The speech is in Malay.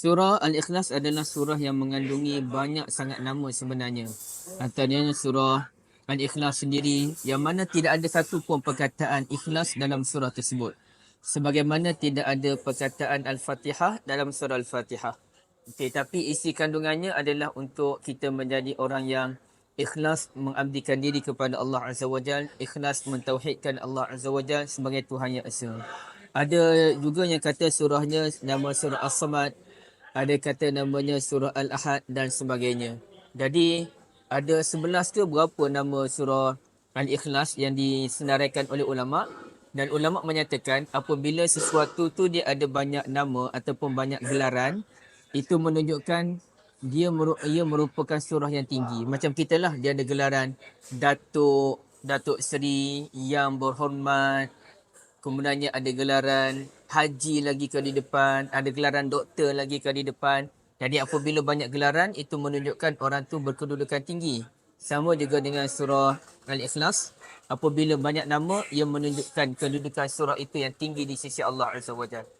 Surah Al-Ikhlas adalah surah yang mengandungi banyak sangat nama sebenarnya. Antaranya surah Al-Ikhlas sendiri yang mana tidak ada satu pun perkataan ikhlas dalam surah tersebut. Sebagaimana tidak ada perkataan Al-Fatihah dalam surah Al-Fatihah. Okay, tapi isi kandungannya adalah untuk kita menjadi orang yang ikhlas mengabdikan diri kepada Allah Azza wa Jal, ikhlas mentauhidkan Allah Azza wa Jal sebagai Tuhan yang Esa. Ada juga yang kata surahnya nama surah As-Samad, ada kata namanya surah Al-Ahad dan sebagainya. Jadi ada 11 ke berapa nama surah Al-Ikhlas yang disenaraikan oleh ulama dan ulama menyatakan apabila sesuatu tu dia ada banyak nama ataupun banyak gelaran itu menunjukkan dia ia merupakan surah yang tinggi. Macam kita lah dia ada gelaran Datuk, Datuk Seri yang berhormat, kemudiannya ada gelaran haji lagi ke di depan, ada gelaran doktor lagi ke di depan. Jadi apabila banyak gelaran itu menunjukkan orang tu berkedudukan tinggi. Sama juga dengan surah Al-Ikhlas. Apabila banyak nama ia menunjukkan kedudukan surah itu yang tinggi di sisi Allah Azza wa Jalla.